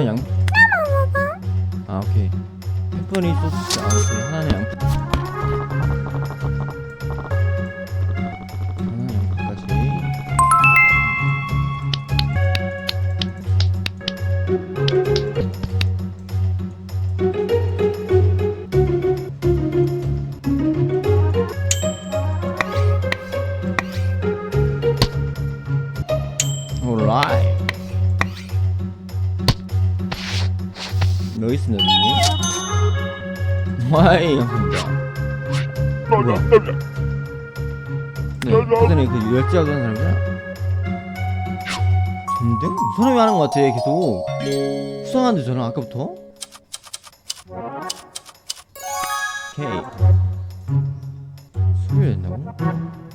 하나는 양. 아 오케이. 페퍼니 소스. 아 오케이. 하나는 양. 하나는 양파까지. 오 여기있어 너님이 와이 뭐야? 네 그전에 그 열지하게 사람이야? 전등? 그 사람이 하는 것 같아 계속. 수상한데 저는 아까부터? 오케이. 수비를 했다고?